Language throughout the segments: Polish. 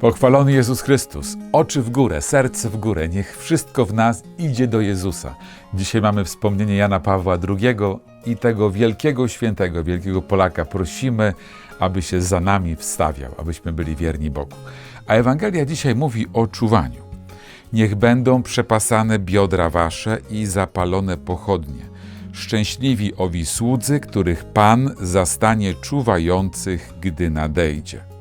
Pochwalony Jezus Chrystus. Oczy w górę, serce w górę. Niech wszystko w nas idzie do Jezusa. Dzisiaj mamy wspomnienie Jana Pawła II i tego wielkiego świętego, wielkiego Polaka. Prosimy, aby się za nami wstawiał, abyśmy byli wierni Bogu. A Ewangelia dzisiaj mówi o czuwaniu. Niech będą przepasane biodra wasze i zapalone pochodnie. Szczęśliwi owi słudzy, których Pan zastanie czuwających, gdy nadejdzie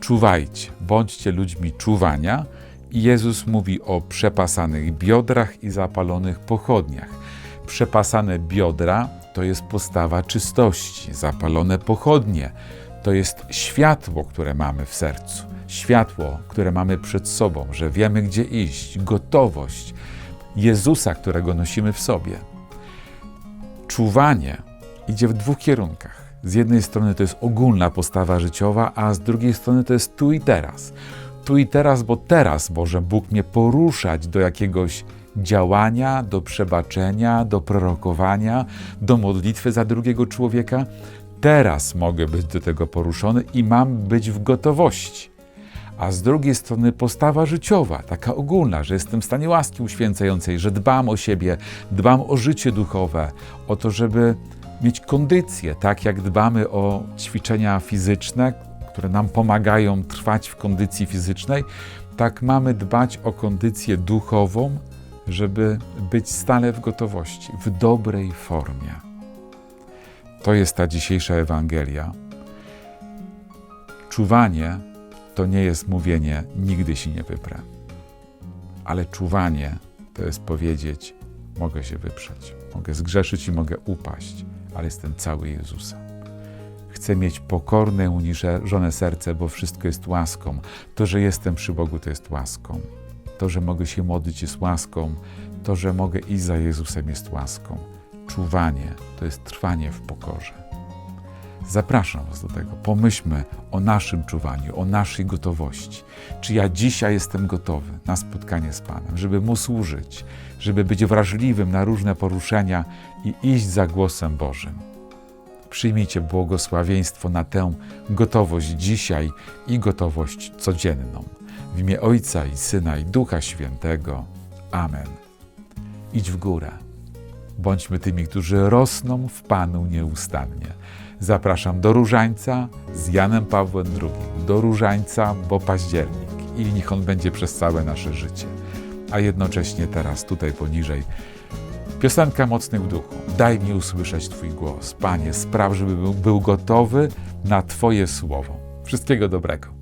czuwajcie, bądźcie ludźmi czuwania. I Jezus mówi o przepasanych biodrach i zapalonych pochodniach. Przepasane biodra to jest postawa czystości, zapalone pochodnie to jest światło, które mamy w sercu, światło, które mamy przed sobą, że wiemy gdzie iść, gotowość Jezusa, którego nosimy w sobie. Czuwanie idzie w dwóch kierunkach z jednej strony to jest ogólna postawa życiowa, a z drugiej strony to jest tu i teraz. Tu i teraz, bo teraz może Bóg mnie poruszać do jakiegoś działania, do przebaczenia, do prorokowania, do modlitwy za drugiego człowieka. Teraz mogę być do tego poruszony i mam być w gotowości. A z drugiej strony postawa życiowa, taka ogólna, że jestem w stanie łaski uświęcającej, że dbam o siebie, dbam o życie duchowe, o to, żeby mieć kondycję, tak jak dbamy o ćwiczenia fizyczne, które nam pomagają trwać w kondycji fizycznej, tak mamy dbać o kondycję duchową, żeby być stale w gotowości, w dobrej formie. To jest ta dzisiejsza Ewangelia. Czuwanie to nie jest mówienie, nigdy się nie wyprę. Ale czuwanie to jest powiedzieć, mogę się wyprzeć, mogę zgrzeszyć i mogę upaść ale jestem cały Jezusa. Chcę mieć pokorne, uniżone serce, bo wszystko jest łaską. To, że jestem przy Bogu, to jest łaską. To, że mogę się modlić, jest łaską. To, że mogę iść za Jezusem, jest łaską. Czuwanie to jest trwanie w pokorze. Zapraszam Was do tego. Pomyślmy o naszym czuwaniu, o naszej gotowości. Czy ja dzisiaj jestem gotowy na spotkanie z Panem, żeby Mu służyć, żeby być wrażliwym na różne poruszenia i iść za głosem Bożym. Przyjmijcie błogosławieństwo na tę gotowość dzisiaj i gotowość codzienną. W imię Ojca i Syna i Ducha Świętego. Amen. Idź w górę. Bądźmy tymi, którzy rosną w Panu nieustannie. Zapraszam do Różańca z Janem Pawłem II. Do Różańca, bo październik. I niech on będzie przez całe nasze życie a jednocześnie teraz tutaj poniżej piosenka mocnych w duchu. Daj mi usłyszeć Twój głos. Panie, spraw, żeby był gotowy na Twoje słowo. Wszystkiego dobrego.